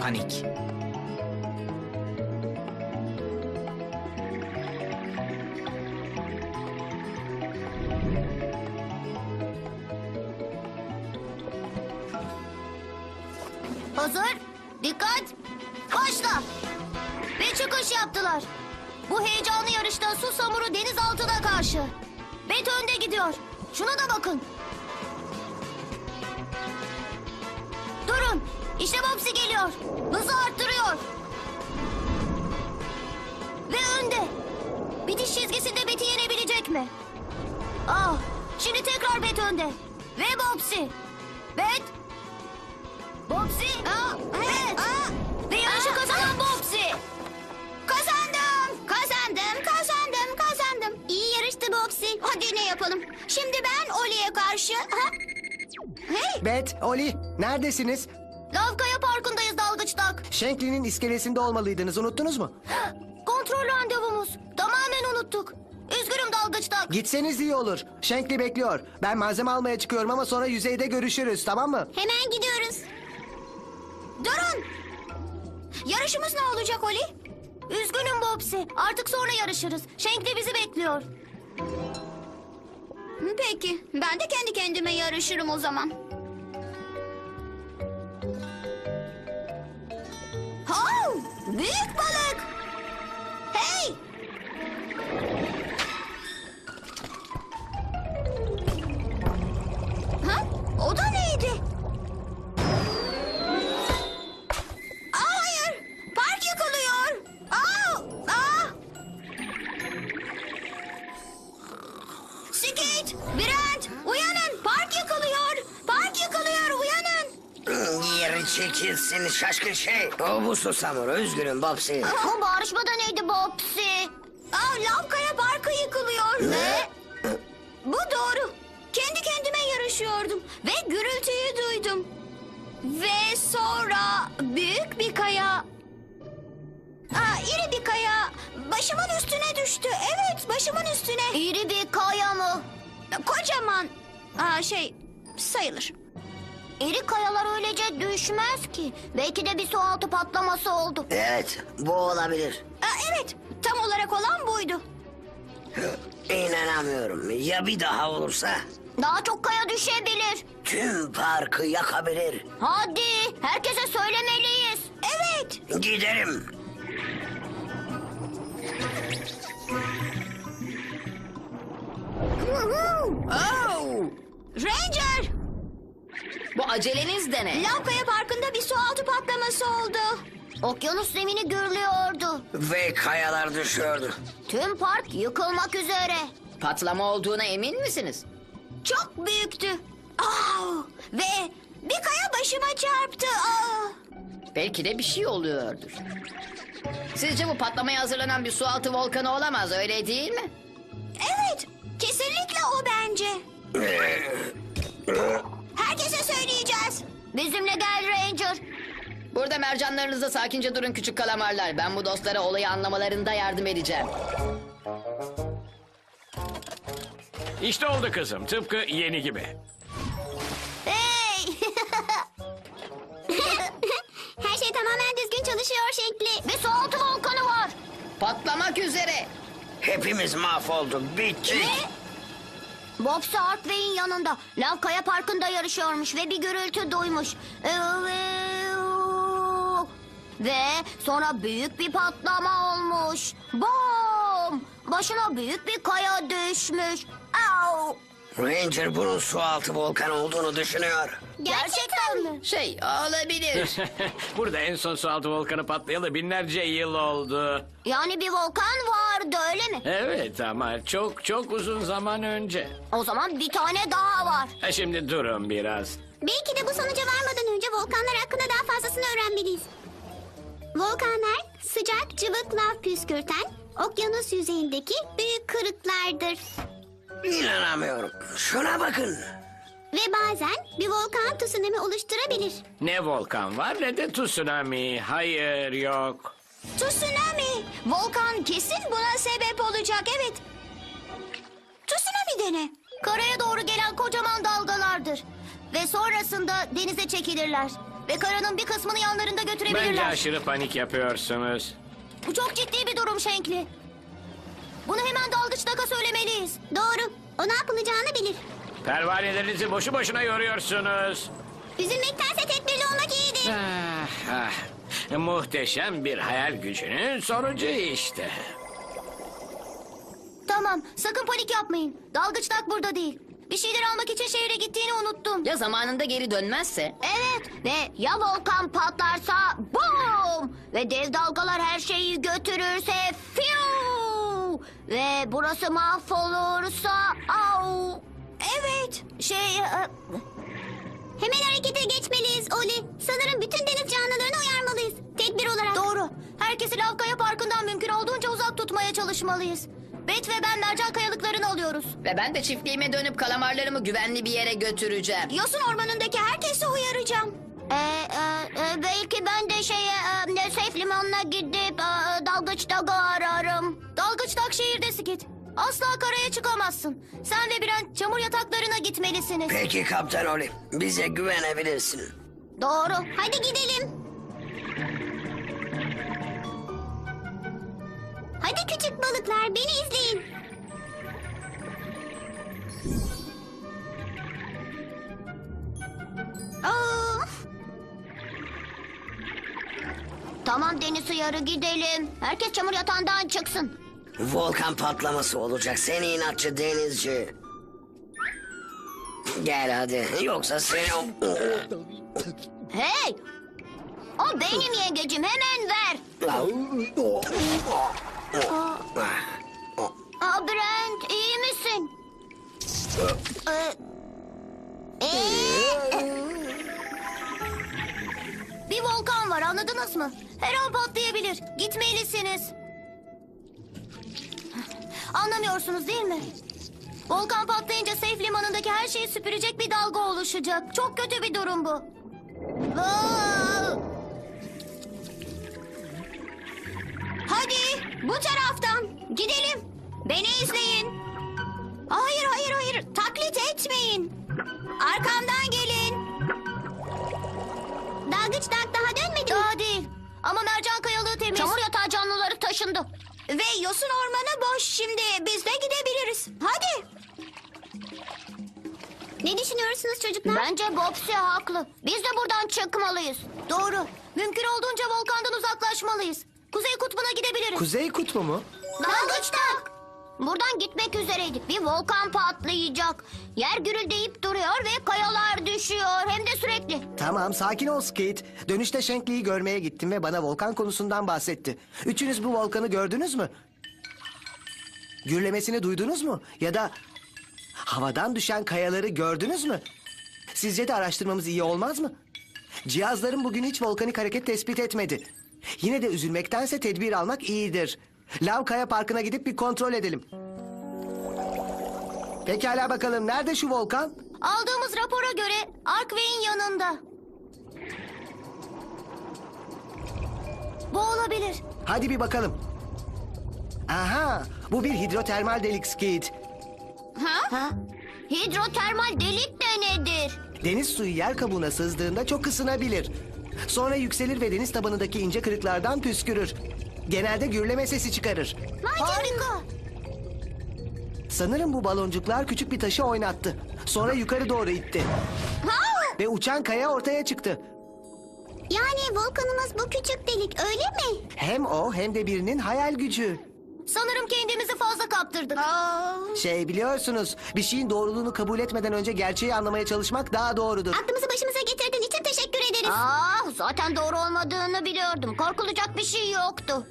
panik. Hazır. Dikkat. Başla. Ve çıkış yaptılar. Bu heyecanlı yarışta su samuru denizaltına karşı. Bet önde gidiyor. Şuna da bakın. Durun. İşte Bobsi geliyor. Hızı arttırıyor. Ve önde. Bitiş çizgisinde Bet'i yenebilecek mi? Ah, şimdi tekrar Bet önde. Ve Bobsi. Bet. Bobsi. evet. Ve yarışı kazanan Bobsi. Kazandım. Kazandım. Kazandım. Kazandım. İyi yarıştı Bobsi. Hadi ne yapalım? Şimdi ben Oli'ye karşı. Ha? Hey. Bet, Oli, neredesiniz? Lavkaya Parkı'ndayız dalgıçtak. Shankly'nin iskelesinde olmalıydınız, unuttunuz mu? Kontrol randevumuz. Tamamen unuttuk. Üzgünüm dalgıçtak. Gitseniz iyi olur. Shankly bekliyor. Ben malzeme almaya çıkıyorum ama sonra yüzeyde görüşürüz, tamam mı? Hemen gidiyoruz. Durun. Yarışımız ne olacak Oli? Üzgünüm Bobsi. Artık sonra yarışırız. Shankly bizi bekliyor. Peki. Ben de kendi kendime yarışırım o zaman. Büyük balık. Hey! Ha? O da neydi? Aa, hayır. Park yıkılıyor. Aa, aa. Skate, Brent, uyanın. Park yıkılıyor. Park yıkılıyor, uyanın. Yeri çekilsin şaşkın şey. O bu susamur. Üzgünüm Bobsi. Bu bağırışma da neydi Bobsi? Aa, Lavkaya Parkı yıkılıyor. Ne? Bu doğru. Kendi kendime yarışıyordum ve gürültüyü duydum. Ve sonra büyük bir kaya... Aa, iri bir kaya başımın üstüne düştü. Evet, başımın üstüne. İri bir kaya mı? Kocaman. Aa, şey, sayılır. İri kayalar öylece düşmez ki. Belki de bir sualtı patlaması oldu. Evet bu olabilir. Aa, evet, tam olarak olan buydu. İnanamıyorum. Ya bir daha olursa? Daha çok kaya düşebilir. Tüm parkı yakabilir. Hadi, herkese söylemeliyiz. Evet. Giderim. Ranger, Bu aceleniz de ne? Lavkaya Parkı'nda bir sualtı patlaması oldu. Okyanus zemini gürlüyordu. Ve kayalar düşüyordu. Tüm park yıkılmak üzere. Patlama olduğuna emin misiniz? Çok büyüktü. Aa, ve bir kaya başıma çarptı. Aa. Belki de bir şey oluyordur. Sizce bu patlamaya hazırlanan bir sualtı volkanı olamaz öyle değil mi? Evet, kesinlikle o bence. Burada mercanlarınızda sakince durun küçük kalamarlar. Ben bu dostlara olayı anlamalarında yardım edeceğim. İşte oldu kızım. Tıpkı yeni gibi. Hey! Her şey tamamen düzgün çalışıyor şekli. Ve sualtı volkanı var. Patlamak üzere. Hepimiz mahvolduk. Bittik. Bob Hartway'in yanında Lav Kaya Parkı'nda yarışıyormuş ve bir gürültü duymuş. Ee, Ve sonra büyük bir patlama olmuş. Bom! Başına büyük bir kaya düşmüş. Au! Ranger bunun su altı volkan olduğunu düşünüyor. Gerçekten mi? Şey olabilir. Burada en son sualtı volkanı patlayalı binlerce yıl oldu. Yani bir volkan vardı öyle mi? Evet ama çok çok uzun zaman önce. O zaman bir tane daha var. Ha, şimdi durun biraz. Belki de bu sonuca varmadan önce volkanlar hakkında daha fazlasını öğrenmeliyiz. Volkanlar sıcak cıvık lav püskürten okyanus yüzeyindeki büyük kırıklardır. İnanamıyorum. Şuna bakın. Ve bazen bir volkan tsunami oluşturabilir. Ne volkan var ne de tsunami. Hayır yok. Tsunami! Volkan kesin buna sebep olacak evet. Tsunami dene. Karaya doğru gelen kocaman dalgalardır. Ve sonrasında denize çekilirler. Ve karanın bir kısmını yanlarında Bence götürebilirler. aşırı panik yapıyorsunuz. Bu çok ciddi bir durum Şenkli. Bunu hemen dalgıç Daka söylemeliyiz. Doğru. O ne yapılacağını bilir. Pervanelerinizi boşu boşuna yoruyorsunuz. Üzülmektense tedbirli olmak iyidir. Ah, ah. Muhteşem bir hayal gücünün sonucu işte. Tamam, sakın panik yapmayın. Dalgıç Dak burada değil. Bir şeyler almak için şehre gittiğini unuttum. Ya zamanında geri dönmezse? Evet ve ya volkan patlarsa boom ve dev dalgalar her şeyi götürürse fiu ve burası mahvolursa au. Evet şey e, hemen harekete geçmeliyiz Oli. Sanırım bütün deniz canlılarını uyarmalıyız. Tedbir olarak. Doğru. Herkesi Lavkaya Parkı'ndan mümkün olduğunca uzak tutmaya çalışmalıyız. Bet ve ben mercan kayalıklarını alıyoruz. Ve ben de çiftliğime dönüp kalamarlarımı güvenli bir yere götüreceğim. Yosun ormanındaki herkesi uyaracağım. Ee, e, e, belki ben de şeye e, Safe limanına gidip e, dalgıç dağı ararım. Dalgıç dak şehirde Skit. Asla karaya çıkamazsın. Sen ve Brent çamur yataklarına gitmelisiniz. Peki Kaptan Oli. Bize güvenebilirsin. Doğru. Hadi gidelim. Hadi küçük balıklar beni izleyin. Aa! Tamam deniz uyarı gidelim. Herkes çamur yatağından çıksın. Volkan patlaması olacak seni inatçı denizci. Gel hadi yoksa seni... Hey! O benim yengecim hemen ver. Aa, Brent iyi misin? Ee, anladınız mı? Her an patlayabilir. Gitmelisiniz. Anlamıyorsunuz değil mi? Volkan patlayınca Safe limanındaki her şeyi süpürecek bir dalga oluşacak. Çok kötü bir durum bu. Aa! Hadi bu taraftan gidelim. Beni izleyin. Hayır hayır hayır taklit etmeyin. Arkamdan yosun ormanı boş şimdi. Biz de gidebiliriz. Hadi. Ne düşünüyorsunuz çocuklar? Bence Bobsi haklı. Biz de buradan çıkmalıyız. Doğru. Mümkün olduğunca volkandan uzaklaşmalıyız. Kuzey kutbuna gidebiliriz. Kuzey kutbu mu? Dalgıçtak. Buradan gitmek üzereydik. Bir volkan patlayacak. Yer gürüldeyip duruyor ve kayalar düşüyor. Hem de sürekli. Tamam sakin ol Skate. Dönüşte Shankly'yi görmeye gittim ve bana volkan konusundan bahsetti. Üçünüz bu volkanı gördünüz mü? Gürlemesini duydunuz mu? Ya da havadan düşen kayaları gördünüz mü? Sizce de araştırmamız iyi olmaz mı? Cihazlarım bugün hiç volkanik hareket tespit etmedi. Yine de üzülmektense tedbir almak iyidir. Lav Kaya Parkı'na gidip bir kontrol edelim. Pekala bakalım nerede şu volkan? Aldığımız rapora göre Arkway'in yanında. Bu olabilir. Hadi bir bakalım. Aha, bu bir hidrotermal delik Skate. Ha? Hidrotermal delik de nedir? Deniz suyu yer kabuğuna sızdığında çok ısınabilir. Sonra yükselir ve deniz tabanındaki ince kırıklardan püskürür. Genelde gürleme sesi çıkarır. Harika. Sanırım bu baloncuklar küçük bir taşı oynattı. Sonra yukarı doğru itti. Ve uçan kaya ortaya çıktı. Yani volkanımız bu küçük delik öyle mi? Hem o hem de birinin hayal gücü. Sanırım kendimizi fazla kaptırdık. Şey biliyorsunuz, bir şeyin doğruluğunu kabul etmeden önce gerçeği anlamaya çalışmak daha doğrudur. Aklımızı başımıza getirdiğin için teşekkür ederiz. Aa, zaten doğru olmadığını biliyordum. Korkulacak bir şey yoktu.